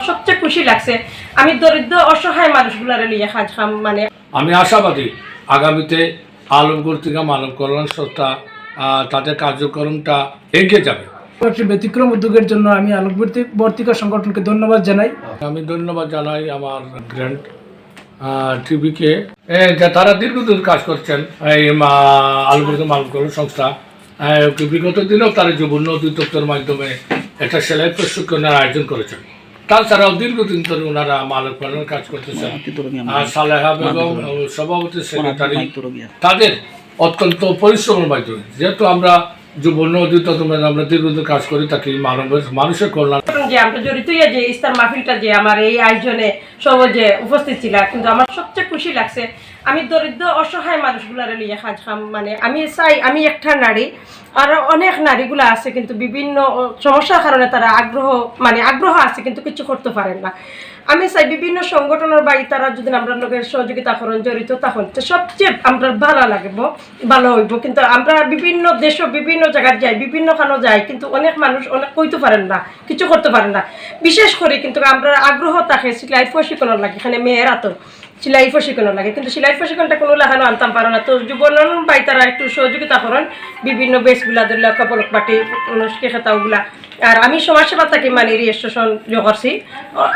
সবচেয়ে খুশি লাগছে আমি দরিদ্র অসহায় মানুষগুলারে নিয়ে কাজ খাম মানে আমি আশাবাদী। আগামীতে আলম কর্তৃকা মানব কল্যাণ সংস্থা তাদের কার্যক্রমটা এগিয়ে যাবে। একটি ব্যতিক্রম উদ্যোগের জন্য আমি আলোকবর্তী বর্তিকা সংগঠনকে ধন্যবাদ জানাই। আমি ধন্যবাদ জানাই আমার গ্র্যান্ড টিভিকে তারা দীর্ঘদিন কাজ করছেন এই আলমগীর মানব কল্যাণ সংস্থা আহ, বিগত দিনেও তারা যুব উন্নতি দপ্তরের মাধ্যমে একটা সেলাই প্রশিক্ষণের আয়োজন করেছেন। তাছাড়াও দীর্ঘদিন ধরে ওনারা মানব পালনের কাজ করতেছেন। আর সালেহা বেগম সভাপতি সেক্রেটারি তাদের অত্যন্ত পরিশ্রমের মাধ্যমে। যেহেতু আমরা যুব নদী তদন্ত আমরা দীর্ঘদিন কাজ করি তাকে মানবের মানুষের কল্যাণ যে আমরা জড়িত যে ইস্তার মাহফিলটা যে আমার এই আয়োজনে সব যে উপস্থিত ছিল, কিন্তু আমার সবচেয়ে খুশি লাগছে, আমি দরিদ্র, অসহায় মানুষগুলার নিয়ে খাজ খাম মানে আমি চাই, আমি একটা নারী, আর অনেক নারীগুলো আছে, কিন্তু বিভিন্ন সমস্যার কারণে তারা আগ্রহ মানে আগ্রহ আছে, কিন্তু কিছু করতে পারেন না। আমি চাই বিভিন্ন সংগঠনের বাড়ি তারা যদি আমরা লোকের সহযোগিতা করেন, জড়িত তখন সবচেয়ে আমরা ভালো লাগব, ভালো হইব। কিন্তু আমরা বিভিন্ন দেশ বিভিন্ন জায়গায় যাই, বিভিন্ন খানো যাই, কিন্তু অনেক মানুষ অনেক কইতে পারেন না, কিছু করতে পারেন না। বিশেষ করে কিন্তু আমরা আগ্রহ থাকে সেলাই প্রশিক্ষণ লাগে, এখানে মেয়েরা তো সেলাই প্রশিক্ষণ লাগে। কিন্তু সেলাই প্রশিক্ষণটা কোনো লাগানো আনতাম পারো না। তো যুবনন বাই তারা একটু সহযোগিতা করেন, বিভিন্ন বেশগুলা ধরলে কপলক অনুষ্কে খেতাওগুলা আর আমি সমাজ সেবা থাকি মানে রেজিস্ট্রেশন করছি।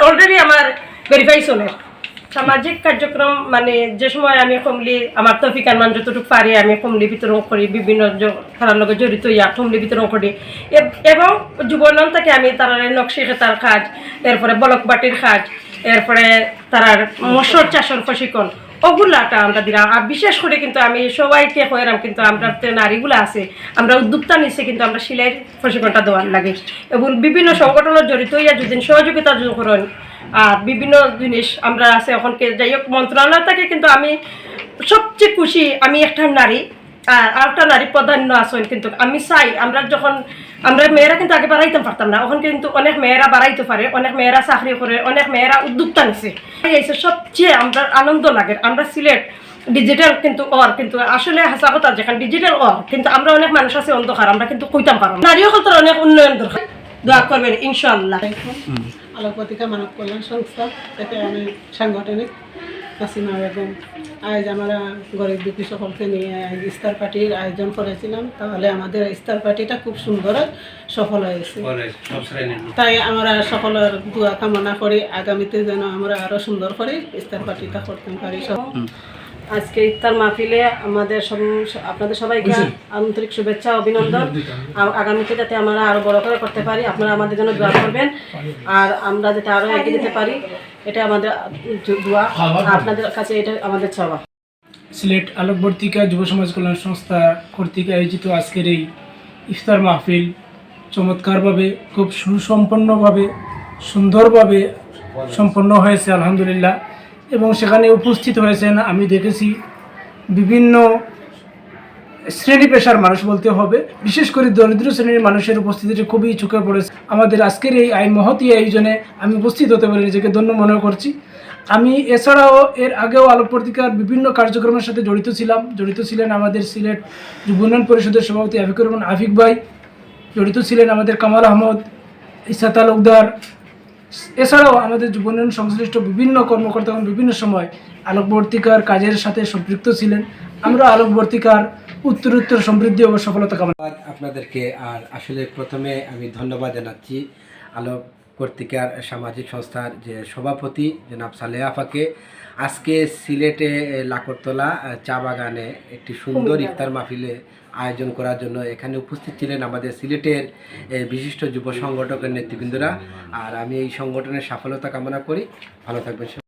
অলরেডি আমার ভেরিফাইশনের সামাজিক কার্যক্রম মানে যে সময় আমি কমলি, আমার তফিকার মান যতটুকু পারি আমি কমলি বিতরণ করি, বিভিন্ন খেলার লগে জড়িত ইয়া কমলি বিতরণ করি। এবং যুবনন থেকে আমি তারা নকশি খেতার কাজ, এরপরে বলক বাটির কাজ, এরপরে তারার মসর চাষের প্রশিক্ষণ। ওগুলাটা আমরা দিলাম। আর বিশেষ করে কিন্তু আমি সবাইকে হয়েরাম কিন্তু আমরা নারীগুলো আছে, আমরা উদ্যোক্তা নিচ্ছে কিন্তু আমরা সেলাইয়ের প্রশিক্ষণটা দেওয়ার লাগে। এবং বিভিন্ন সংগঠনের জড়িত হইয়া যদি সহযোগিতা করেন, আর বিভিন্ন জিনিস আমরা আছে এখনকে যাই হোক, মন্ত্রণালয় থেকে কিন্তু আমি সবচেয়ে খুশি, আমি একটা নারী আর আরেকটা নারী প্রাধান্য আছেন কিন্তু আমি চাই, আমরা যখন আমরা মেয়েরা কিন্তু আগে বাড়াইতে পারতাম না, এখন কিন্তু অনেক মেয়েরা বাড়াইতে পারে, অনেক মেয়েরা চাকরি করে, অনেক মেয়েরা উদ্যোক্তা নিছে। এই সবচেয়ে আমরা আনন্দ লাগে, আমরা সিলেট ডিজিটাল কিন্তু অর, কিন্তু আসলে হাসা কথা যেখানে ডিজিটাল অর, কিন্তু আমরা অনেক মানুষ আছে অন্ধকার, আমরা কিন্তু কইতাম পারো নারীও কিন্তু অনেক উন্নয়ন দরকার। দোয়া করবেন ইনশাল্লাহ আলোকপাতিকা মানব কল্যাণ সংস্থা থেকে আমি সাংগঠনিক নাসিমা বেগম আজ আমরা গরিব দুঃখী সকলকে নিয়ে আজ ইস্তার পার্টির আয়োজন করেছিলাম। তাহলে আমাদের ইস্তার পার্টিটা খুব সুন্দর সফল হয়েছে। তাই আমরা সকলের দোয়া কামনা করি আগামীতে যেন আমরা আরও সুন্দর করে ইস্তার পার্টিটা করতে পারি। সব আজকে ইফতার মাহফিলে আমাদের সব- আপনাদের সবাইকে আন্তরিক শুভেচ্ছা অভিনন্দন। আগামীতে যাতে আমরা আরও বড় করে করতে পারি আপনারা আমাদের জন্য দোয়া করবেন। আর আমরা যাতে আরও এগিয়ে যেতে পারি এটা আমাদের দোয়া। আপনাদের কাছে এটা আমাদের চাওয়া। সিলেট আলোকবর্তিকা যুব সমাজ কল্যাণ সংস্থা কর্তৃক আয়োজিত আজকের এই ইফতার মাহফিল চমৎকারভাবে খুব সুসম্পন্নভাবে সুন্দরভাবে সম্পন্ন হয়েছে আলহামদুলিল্লাহ। এবং সেখানে উপস্থিত হয়েছেন, আমি দেখেছি বিভিন্ন শ্রেণি পেশার মানুষ বলতে হবে। বিশেষ করে দরিদ্র শ্রেণির মানুষের উপস্থিতিটা খুবই চোখে পড়েছে। আমাদের আজকের এই আই মহতি আয়োজনে আমি উপস্থিত হতে পারি নিজেকে ধন্য মনে করছি। আমি এছাড়াও এর আগেও আলোক পত্রিকার বিভিন্ন কার্যক্রমের সাথে জড়িত ছিলাম। জড়িত ছিলেন আমাদের সিলেট যুব উন্নয়ন পরিষদের সভাপতি আফিকুর রহমান, আফিক ভাই। জড়িত ছিলেন আমাদের কামাল আহমদ ইসা তালুকদার এছাড়াও আমাদের জীবনের সংশ্লিষ্ট বিভিন্ন কর্মকর্তা এবং বিভিন্ন সময় আলোকবর্তিকার কাজের সাথে সম্পৃক্ত ছিলেন। আমরা আলোকবর্তিকার উত্তরোত্তর সমৃদ্ধি ও সফলতা কামনা আপনাদেরকে আর আসলে প্রথমে আমি ধন্যবাদ জানাচ্ছি আলোক পত্রিকার সামাজিক সংস্থার যে সভাপতি জনাব সালেহ আফাকে আজকে সিলেটে লাকরতলা চা বাগানে একটি সুন্দর ইফতার মাহফিলে আয়োজন করার জন্য এখানে উপস্থিত ছিলেন আমাদের সিলেটের বিশিষ্ট যুব সংগঠকের নেতৃবৃন্দরা। আর আমি এই সংগঠনের সফলতা কামনা করি। ভালো থাকবেন।